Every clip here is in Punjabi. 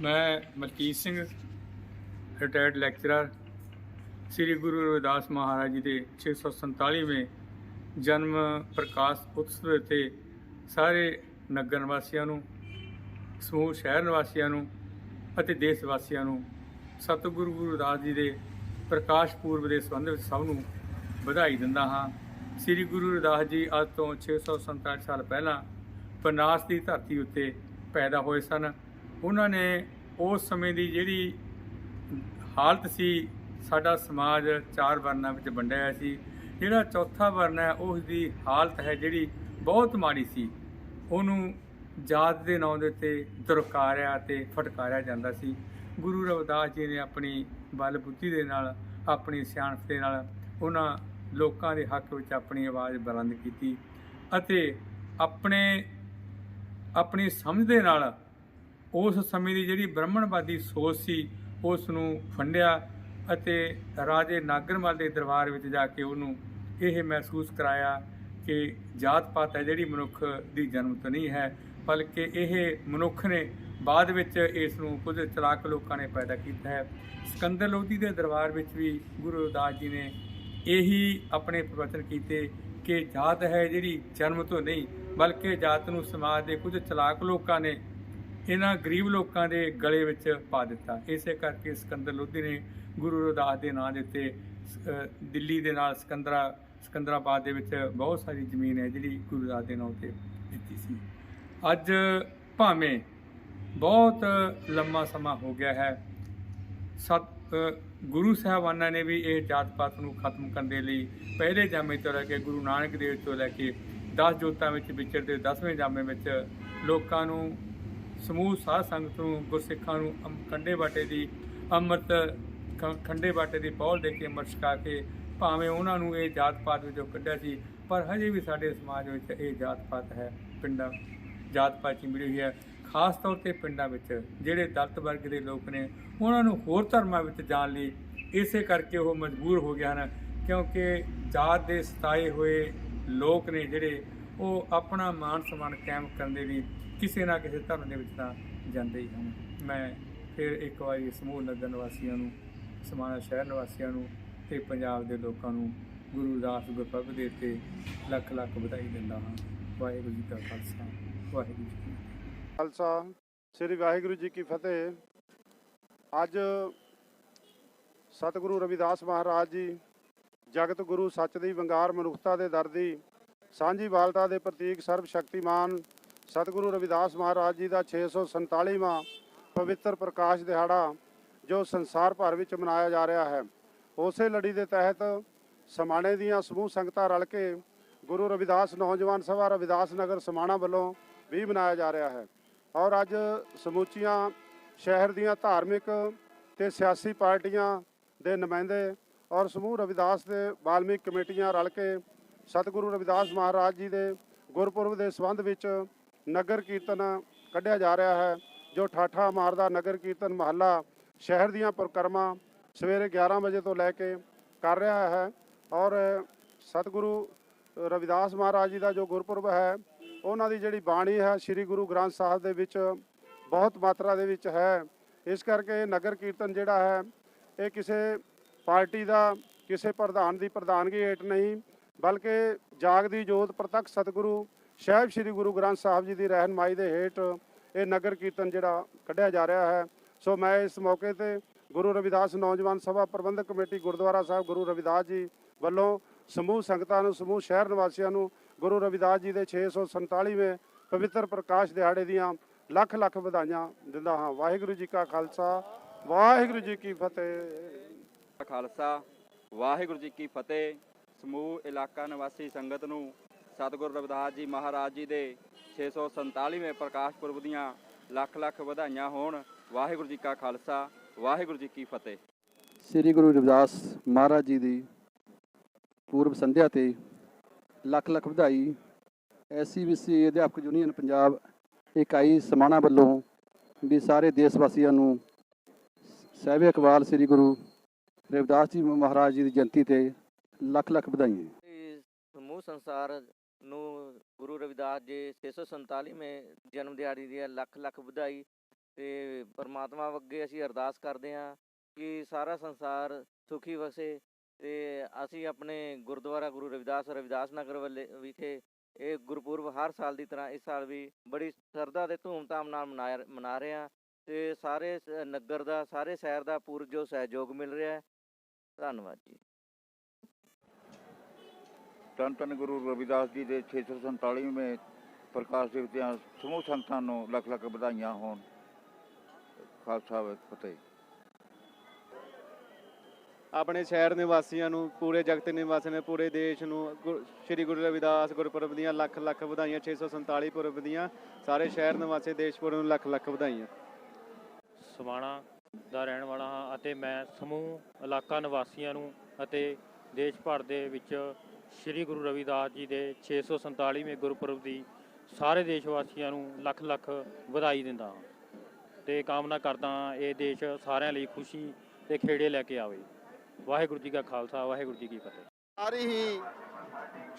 ਮੈਂ ਮਲਕੀਤ ਸਿੰਘ ਰਿਟਾਇਰਡ ਲੈਕਚਰਰ ਸ੍ਰੀ ਗੁਰੂ ਰਵਿਦਾਸ ਮਹਾਰਾਜ ਜੀ ਦੇ 647ਵੇਂ ਜਨਮ ਪ੍ਰਕਾਸ਼ ਉਤਸਵ ਤੇ ਸਾਰੇ ਨਗਰ ਨਿਵਾਸੀਆਂ ਨੂੰ, ਸਮੂਹ ਸ਼ਹਿਰ ਨਿਵਾਸੀਆਂ ਨੂੰ ਅਤੇ ਦੇਸ਼ ਵਾਸੀਆਂ ਨੂੰ ਸਤਿਗੁਰੂ ਗੁਰੂ ਰਵਿਦਾਸ ਜੀ ਦੇ ਪ੍ਰਕਾਸ਼ ਪੁਰਬ ਦੇ ਸੰਬੰਧ ਵਿੱਚ ਸਭ ਨੂੰ ਵਧਾਈ ਦਿੰਦਾ ਹਾਂ। ਸ੍ਰੀ ਗੁਰੂ ਰਵਿਦਾਸ ਜੀ ਅੱਜ ਤੋਂ 647 ਸਾਲ ਪਹਿਲਾਂ ਬਨਾਰਸ ਦੀ ਧਰਤੀ ਉੱਤੇ ਪੈਦਾ ਹੋਏ ਸਨ। ਉਹਨਾਂ ਨੇ ਉਸ ਸਮੇਂ ਦੀ ਜਿਹੜੀ ਹਾਲਤ ਸੀ, ਸਾਡਾ ਸਮਾਜ ਚਾਰ ਵਰਨਾਂ ਵਿੱਚ ਵੰਡਿਆ ਹੋਇਆ ਸੀ। ਜਿਹੜਾ ਚੌਥਾ ਵਰਨ ਹੈ, ਉਸ ਦੀ ਹਾਲਤ ਹੈ ਜਿਹੜੀ ਬਹੁਤ ਮਾੜੀ ਸੀ। ਉਹਨੂੰ ਜਾਤ ਦੇ ਨਾਂ ਦੇ ਉੱਤੇ ਦੁਰਕਾਰਿਆ ਤੇ ਫਟਕਾਰਿਆ ਜਾਂਦਾ ਸੀ। ਗੁਰੂ ਰਵਿਦਾਸ ਜੀ ਨੇ ਆਪਣੀ ਬਲ ਬੁੱਧੀ ਦੇ ਨਾਲ, ਆਪਣੀ ਸਿਆਣਪ ਦੇ ਨਾਲ ਉਹਨਾਂ ਲੋਕਾਂ ਦੇ ਹੱਕ ਵਿੱਚ ਆਪਣੀ ਆਵਾਜ਼ ਬੁਲੰਦ ਕੀਤੀ ਅਤੇ ਆਪਣੇ, ਆਪਣੀ ਸਮਝ ਦੇ ਨਾਲ ਉਸ ਸਮੇਂ ਦੀ ਜਿਹੜੀ ਬ੍ਰਾਹਮਣਵਾਦੀ ਸੋਚ ਸੀ, ਉਸ ਨੂੰ ਫੰਡਿਆ ਅਤੇ ਰਾਜੇ ਨਾਗਰਮਲ ਦੇ ਦਰਬਾਰ ਵਿੱਚ ਜਾ ਕੇ ਉਹਨੂੰ ਇਹ ਮਹਿਸੂਸ ਕਰਾਇਆ ਕਿ ਜਾਤ ਪਾਤ ਹੈ ਜਿਹੜੀ ਮਨੁੱਖ ਦੀ ਜਨਮ ਤੋਂ ਨਹੀਂ ਹੈ, ਬਲਕਿ ਇਹ ਮਨੁੱਖ ਨੇ ਬਾਅਦ ਵਿੱਚ ਇਸ ਨੂੰ ਕੁਝ ਚਲਾਕ ਲੋਕਾਂ ਨੇ ਪੈਦਾ ਕੀਤਾ ਹੈ। ਸਿਕੰਦਰ ਲੋਧੀ ਦੇ ਦਰਬਾਰ ਵਿੱਚ ਵੀ ਗੁਰੂ ਰਵਿਦਾਸ ਜੀ ਨੇ ਇਹੀ ਆਪਣੇ ਪ੍ਰਵਚਨ ਕੀਤੇ ਕਿ ਜਾਤ ਹੈ ਜਿਹੜੀ ਜਨਮ ਤੋਂ ਨਹੀਂ, ਬਲਕਿ ਜਾਤ ਨੂੰ ਸਮਾਜ ਦੇ ਕੁਝ ਚਲਾਕ ਲੋਕਾਂ ਨੇ ਇਹਨਾਂ ਗਰੀਬ ਲੋਕਾਂ ਦੇ ਗਲੇ ਵਿੱਚ ਪਾ ਦਿੱਤਾ। ਇਸੇ ਕਰਕੇ ਸਿਕੰਦਰ ਲੋਧੀ ਨੇ ਗੁਰੂ ਰਵਿਦਾਸ ਦੇ ਨਾਂ ਦੇ ਉੱਤੇ ਅਹ, ਦਿੱਲੀ ਦੇ ਨਾਲ ਸਿਕੰਦਰਾ ਸਿਕੰਦਰਾਬਾਦ ਦੇ ਵਿੱਚ ਬਹੁਤ ਸਾਰੀ ਜ਼ਮੀਨ ਹੈ ਜਿਹੜੀ ਗੁਰੂ ਰਵਿਦਾਸ ਦੇ ਨਾਂ ਉੱਤੇ ਦਿੱਤੀ ਸੀ। ਅੱਜ ਭਾਵੇਂ ਬਹੁਤ ਲੰਮਾ ਸਮਾਂ ਹੋ ਗਿਆ ਹੈ ਸਤ ਗੁਰੂ ਸਾਹਿਬਾਨਾਂ ਨੇ ਵੀ ਇਹ ਜਾਤ ਪਾਤ ਨੂੰ ਖਤਮ ਕਰਨ ਦੇ ਲਈ ਪਹਿਲੇ ਜਾਮੇ ਤੋਂ ਲੈ ਕੇ ਗੁਰੂ ਨਾਨਕ ਦੇਵ ਤੋਂ ਲੈ ਕੇ 10 ਜੋਤਾਂ ਵਿੱਚ ਵਿਚਰਦੇ 10ਵੇਂ ਜਾਮੇ ਵਿੱਚ ਲੋਕਾਂ ਨੂੰ ਸਮੂਹ ਸਾਧ ਸੰਗਤ ਨੂੰ, ਗੁਰਸਿੱਖਾਂ ਨੂੰ ਅਮ- ਖੰਡੇ ਬਾਟੇ ਦੀ, ਅੰਮ੍ਰਿਤ ਖ- ਖੰਡੇ ਬਾਟੇ ਦੀ ਪੌਲ ਦੇ ਕੇ ਅੰਮ੍ਰਿਤ ਛਕਾ ਕੇ ਭਾਵੇਂ ਉਹਨਾਂ ਨੂੰ ਇਹ ਜਾਤ ਪਾਤ ਵਿੱਚੋਂ ਕੱਢਿਆ ਸੀ, ਪਰ ਹਜੇ ਵੀ ਸਾਡੇ ਸਮਾਜ ਵਿੱਚ ਇਹ ਜਾਤ ਪਾਤ ਹੈ, ਪਿੰਡਾਂ ਜਾਤ ਪਾਤ ਚ ਮਿਲੀ ਹੋਈ ਹੈ। ਖਾਸ ਤੌਰ ਤੇ ਪਿੰਡਾਂ ਵਿੱਚ, ਜਿਹੜੇ ਦਲਿਤ ਵਰਗ ਦੇ ਲੋਕ ਨੇ, ਉਹਨਾਂ ਨੂੰ ਹੋਰ ਧਰਮਾਂ ਵਿੱਚ ਜਾਣ ਲਈ ਇਸੇ ਕਰਕੇ ਉਹ ਮਜਬੂਰ ਹੋ ਗਏ ਹਨ, ਕਿਉਂਕਿ ਜਾਤ ਦੇ ਸਤਾਏ ਹੋਏ ਲੋਕ ਨੇ ਜਿਹੜੇ ਉਹ ਆਪਣਾ ਮਾਨ ਸਨਮਾਨ ਕਾਇਮ ਕਰਨ ਦੇ ਵੀ ਕਿਸੇ ਨਾ ਕਿਸੇ ਧਰਮ ਦੇ ਵਿੱਚ ਤਾਂ ਜਾਂਦੇ ਹੀ ਹਨ। ਮੈਂ ਫਿਰ ਇੱਕ ਵਾਰੀ ਸਮੂਹ ਨਗਰ ਨਿਵਾਸੀਆਂ ਨੂੰ, ਸਮਾਣਾ ਸ਼ਹਿਰ ਨਿਵਾਸੀਆਂ ਨੂੰ ਤੇ ਪੰਜਾਬ ਦੇ ਲੋਕਾਂ ਨੂੰ ਗੁਰੂ ਦਾਸ ਗੁਰਪ੍ਰਭ ਦੇ ਤੇ ਲੱਖ ਲੱਖ ਵਧਾਈ ਦਿੰਦਾ ਹਾਂ। ਵਾਹਿਗੁਰੂ ਜੀ ਕਾ ਖਾਲਸਾ, ਵਾਹਿਗੁਰੂ ਜੀ ਕੀ ਖਾਲਸਾ, ਸ੍ਰੀ ਵਾਹਿਗੁਰੂ ਜੀ ਕੀ ਫਤਿਹ। ਅੱਜ ਸਤਿਗੁਰੂ ਰਵਿਦਾਸ ਮਹਾਰਾਜ ਜੀ, ਜਗਤ ਗੁਰੂ ਸੱਚ ਦੀ ਵੰਗਾਰ ਮਨੁੱਖਤਾ ਦੇ ਦਰ ਦੀ ਸਾਂਝੀ ਵਾਲਤਾ ਦੇ ਪ੍ਰਤੀਕ ਸਰਬ ਸ਼ਕਤੀਮਾਨ ਸਤਿਗੁਰੂ ਰਵਿਦਾਸ ਮਹਾਰਾਜ ਜੀ ਦਾ 647ਵਾਂ ਪਵਿੱਤਰ ਪ੍ਰਕਾਸ਼ ਦਿਹਾੜਾ ਜੋ ਸੰਸਾਰ ਭਰ ਵਿੱਚ ਮਨਾਇਆ ਜਾ ਰਿਹਾ ਹੈ। ਉਸੇ ਲੜੀ ਦੇ ਤਹਿਤ ਸਮਾਣੇ ਦੀਆਂ ਸਮੂਹ ਸੰਗਤਾਂ ਰਲ ਕੇ ਗੁਰੂ ਰਵਿਦਾਸ ਨੌਜਵਾਨ ਸਭਾ ਰਵਿਦਾਸ ਨਗਰ ਸਮਾਣਾ ਵੱਲੋਂ ਵੀ ਮਨਾਇਆ ਜਾ ਰਿਹਾ ਹੈ ਔਰ ਅੱਜ ਸਮੁੱਚੀਆਂ ਸ਼ਹਿਰ ਦੀਆਂ ਧਾਰਮਿਕ ਤੇ ਸਿਆਸੀ ਪਾਰਟੀਆਂ ਦੇ ਨੁਮਾਇੰਦੇ ਔਰ ਸਮੂਹ ਰਵਿਦਾਸ ਦੇ ਬਾਲਮੀਕ ਕਮੇਟੀਆਂ ਰਲ ਕੇ ਸਤਿਗੁਰੂ ਰਵਿਦਾਸ ਮਹਾਰਾਜ ਜੀ ਦੇ ਗੁਰਪੁਰਬ ਦੇ ਸੰਬੰਧ ਵਿੱਚ ਨਗਰ ਕੀਰਤਨ ਕੱਢਿਆ ਜਾ ਰਿਹਾ ਹੈ, ਜੋ ਠਾਠਾ ਮਾਰਦਾ ਨਗਰ ਕੀਰਤਨ ਮਹੱਲਾ ਸ਼ਹਿਰ ਦੀਆਂ ਪ੍ਰਕਰਮਾਂ ਸਵੇਰੇ 11 ਵਜੇ ਤੋਂ ਲੈ ਕੇ ਕਰ ਰਿਹਾ ਹੈ ਔਰ ਸਤਿਗੁਰੂ ਰਵਿਦਾਸ ਮਹਾਰਾਜ ਜੀ ਦਾ ਜੋ ਗੁਰਪੁਰਬ ਹੈ, ਉਹਨਾਂ ਦੀ ਜਿਹੜੀ ਬਾਣੀ ਹੈ ਸ੍ਰੀ ਗੁਰੂ ਗ੍ਰੰਥ ਸਾਹਿਬ ਦੇ ਵਿੱਚ ਬਹੁਤ ਮਾਤਰਾ ਦੇ ਵਿੱਚ ਹੈ। ਇਸ ਕਰਕੇ ਨਗਰ ਕੀਰਤਨ ਜਿਹੜਾ ਹੈ, ਇਹ ਕਿਸੇ ਪਾਰਟੀ ਦਾ, ਕਿਸੇ ਪ੍ਰਧਾਨ ਦੀ ਪ੍ਰਧਾਨਗੀ ਹੇਠ ਨਹੀਂ ਬਲਕਿ ਜਾਗਦੀ ਜੋਤ ਪ੍ਰਤੱਖ ਸਤਿਗੁਰੂ, ਸਾਹਿਬ ਸ੍ਰੀ ਗੁਰੂ ਗ੍ਰੰਥ ਸਾਹਿਬ ਜੀ ਦੀ ਰਹਿਨਮਾਈ ਦੇ ਹੇਠ ਇਹ ਨਗਰ ਕੀਰਤਨ ਜਿਹੜਾ ਕੱਢਿਆ ਜਾ ਰਿਹਾ ਹੈ। ਸੋ ਮੈਂ ਇਸ ਮੌਕੇ ਤੇ ਗੁਰੂ ਰਵਿਦਾਸ ਨੌਜਵਾਨ ਸਭਾ ਪ੍ਰਬੰਧਕ ਕਮੇਟੀ ਗੁਰਦੁਆਰਾ ਸਾਹਿਬ ਗੁਰੂ ਰਵਿਦਾਸ ਜੀ ਵੱਲੋਂ ਸਮੂਹ ਸੰਗਤਾਂ ਨੂੰ, ਸਮੂਹ ਸ਼ਹਿਰ ਨਿਵਾਸੀਆਂ ਨੂੰ ਗੁਰੂ ਰਵਿਦਾਸ ਜੀ ਦੇ 647ਵੇਂ ਪਵਿੱਤਰ ਪ੍ਰਕਾਸ਼ ਦਿਹਾੜੇ ਦੀਆਂ ਲੱਖ ਲੱਖ ਵਧਾਈਆਂ ਦਿੰਦਾ ਹਾਂ। ਵਾਹਿਗੁਰੂ ਜੀ ਕਾ ਖਾਲਸਾ, ਵਾਹਿਗੁਰੂ ਜੀ ਕੀ ਫਤਿਹ। ਖਾਲਸਾ, ਵਾਹਿਗੁਰੂ ਜੀ ਕੀ ਫਤਿਹ। ਸਮੂਹ ਇਲਾਕਾ ਨਿਵਾਸੀ ਸੰਗਤ ਨੂੰ ਸਤਿਗੁਰੂ ਰਵਿਦਾਸ ਜੀ ਮਹਾਰਾਜ ਜੀ ਦੇ 647ਵੇਂ ਪ੍ਰਕਾਸ਼ ਪੁਰਬ ਦੀਆਂ ਲੱਖ ਲੱਖ ਵਧਾਈਆਂ ਹੋਣ। ਵਾਹਿਗੁਰੂ ਜੀ ਕਾ ਖਾਲਸਾ, ਵਾਹਿਗੁਰੂ ਜੀ ਕੀ ਫਤਿਹ। ਸ੍ਰੀ ਗੁਰੂ ਰਵਿਦਾਸ ਮਹਾਰਾਜ ਜੀ ਦੀ ਪੂਰਬ ਸੰਧਿਆ ਤੇ ਲੱਖ ਲੱਖ ਵਧਾਈ। ਐਸਸੀਬੀਸੀ ਅਧਿਆਪਕ ਯੂਨੀਅਨ ਪੰਜਾਬ, ਇਕਾਈ ਸਮਾਣਾ ਵੱਲੋਂ ਵੀ ਸਾਰੇ ਦੇਸ਼ ਵਾਸੀਆਂ ਨੂੰ ਸਾਹਿਬ ਇਕਬਾਲ ਸ੍ਰੀ ਗੁਰੂ ਰਵਿਦਾਸ ਜੀ ਮਹਾਰਾਜ ਜੀ ਦੀ ਜਯੰਤੀ ਤੇ ਲੱਖ ਲੱਖ ਵਧਾਈਆਂ ਇਸ ਸਮੂਹ ਸੰਸਾਰ ਨੂੰ ਗੁਰੂ ਰਵਿਦਾਸ ਜੀ 647ਵੇਂ ਜਨਮ ਦਿਹਾੜੀ ਦੀ ਲੱਖ ਲੱਖ ਵਧਾਈ ਤੇ ਪਰਮਾਤਮਾ ਅੱਗੇ ਅਸੀਂ ਅਰਦਾਸ ਕਰਦੇ ਹਾਂ ਕਿ ਸਾਰਾ ਸੰਸਾਰ ਸੁਖੀ ਵਸੇ ਤੇ ਅਸੀਂ ਆਪਣੇ ਗੁਰਦੁਆਰਾ ਗੁਰੂ ਰਵਿਦਾਸ ਰਵਿਦਾਸ ਨਗਰ ਵੱਲੇ ਵਿਖੇ ਇਹ ਗੁਰਪੁਰਬ ਹਰ ਸਾਲ ਦੀ ਤਰ੍ਹਾਂ ਇਸ ਸਾਲ ਵੀ ਬੜੀ ਸ਼ਰਧਾ ਤੇ ਧੂਮਧਾਮ ਨਾਲ ਮਨਾਇਆ ਮਨਾ ਰਹੇ ਹਾਂ ਤੇ ਸਾਰੇ ਨਗਰ ਦਾ, ਸਾਰੇ ਸ਼ਹਿਰ ਦਾ ਪੂਰਜੋ ਸਹਿਯੋਗ ਮਿਲ ਰਿਹਾ ਹੈ। ਧੰਨਵਾਦ ਜੀ। ਧੰਨ ਧੰਨ ਗੁਰੂ ਰਵਿਦਾਸ ਜੀ ਦੇ 647ਵੇਂ ਪ੍ਰਕਾਸ਼ ਦਿਵਸ ਦੀਆਂ ਸਮੂਹ ਸੰਗਤਾਂ ਨੂੰ ਲੱਖ ਲੱਖ ਵਧਾਈਆਂ ਹੋਣ। ਖਾਲਸਾ ਫਤਿਹ। ਆਪਣੇ ਸ਼ਹਿਰ ਨਿਵਾਸੀਆਂ ਨੂੰ ਪੂਰੇ ਜਗਤ ਨਿਵਾਸੀਆਂ ਨੂੰ ਪੂਰੇ ਦੇਸ਼ ਨੂੰ ਸ਼੍ਰੀ ਗੁਰੂ ਰਵਿਦਾਸ ਗੁਰਪੁਰਬ ਦੀਆਂ ਲੱਖ ਲੱਖ ਵਧਾਈਆਂ 647 ਪੁਰਬ ਦੀਆਂ ਸਾਰੇ ਸ਼ਹਿਰ ਨਿਵਾਸੀ ਦੇਸ਼ ਭਰ ਨੂੰ ਲੱਖ ਲੱਖ ਵਧਾਈਆਂ। ਸਮਾਣਾ ਦਾ ਰਹਿਣ ਵਾਲਾ ਹਾਂ ਅਤੇ ਮੈਂ ਸਮੂਹ ਇਲਾਕਾ ਨਿਵਾਸੀਆਂ ਨੂੰ ਅਤੇ ਦੇਸ਼ ਭਰ ਦੇ ਵਿੱਚ ਸ੍ਰੀ ਗੁਰੂ ਰਵਿਦਾਸ ਜੀ ਦੇ 647ਵੇਂ ਗੁਰਪੁਰਬ ਦੀ ਸਾਰੇ ਦੇਸ਼ ਵਾਸੀਆਂ ਨੂੰ ਲੱਖ ਲੱਖ ਵਧਾਈ ਦਿੰਦਾ ਹਾਂ ਤੇ ਕਾਮਨਾ ਕਰਦਾ ਹਾਂ ਇਹ ਦੇਸ਼ ਸਾਰਿਆਂ ਲਈ ਖੁਸ਼ੀ ਤੇ ਖੇੜੇ ਲੈ ਕੇ ਆਵੇ। ਵਾਹਿਗੁਰੂ ਜੀ ਕਾ ਖਾਲਸਾ, ਵਾਹਿਗੁਰੂ ਜੀ ਕੀ ਫਤਿਹ। ਸਾਰੀ ਹੀ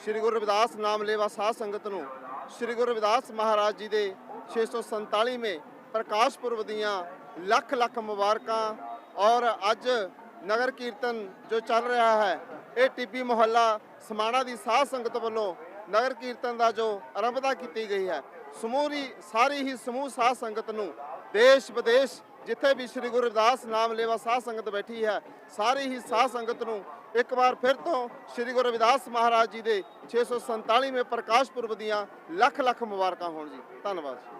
ਸ੍ਰੀ ਗੁਰੂ ਰਵਿਦਾਸ ਨਾਮ ਲੇਵਾ ਸਾਧ ਸੰਗਤ ਨੂੰ ਸ੍ਰੀ ਗੁਰੂ ਰਵਿਦਾਸ ਮਹਾਰਾਜ ਜੀ ਦੇ 647ਵੇਂ ਪ੍ਰਕਾਸ਼ ਪੁਰਬ ਦੀਆਂ ਲੱਖ ਲੱਖ ਮੁਬਾਰਕਾਂ ਔਰ ਅੱਜ ਨਗਰ ਕੀਰਤਨ ਜੋ ਚੱਲ ਰਿਹਾ ਹੈ ਇਹ ਟਿੱਬੀ ਮੁਹੱਲਾ ਸਮਾਣਾ ਦੀ ਸਾਧ ਸੰਗਤ ਵੱਲੋਂ ਨਗਰ ਕੀਰਤਨ ਦਾ ਜੋ ਆਰੰਭਤਾ ਕੀਤੀ ਗਈ ਹੈ, ਸਮੂਰੀ ਸਾਰੀ ਹੀ ਸਮੂਹ ਸਾਧ ਸੰਗਤ ਨੂੰ ਦੇਸ਼ ਵਿਦੇਸ਼ ਜਿੱਥੇ ਵੀ ਸ੍ਰੀ ਗੁਰੂ ਰਵਿਦਾਸ ਨਾਮ ਲੇਵਾ ਸਾਧ ਸੰਗਤ ਬੈਠੀ ਹੈ, ਸਾਰੀ ਹੀ ਸਾਧ ਸੰਗਤ ਨੂੰ ਇੱਕ ਵਾਰ ਫਿਰ ਤੋਂ ਸ੍ਰੀ ਗੁਰੂ ਰਵਿਦਾਸ ਮਹਾਰਾਜ ਜੀ ਦੇ 647ਵੇਂ ਪ੍ਰਕਾਸ਼ ਪੁਰਬ ਦੀਆਂ ਲੱਖ ਲੱਖ ਮੁਬਾਰਕਾਂ ਹੋਣ ਜੀ। ਧੰਨਵਾਦ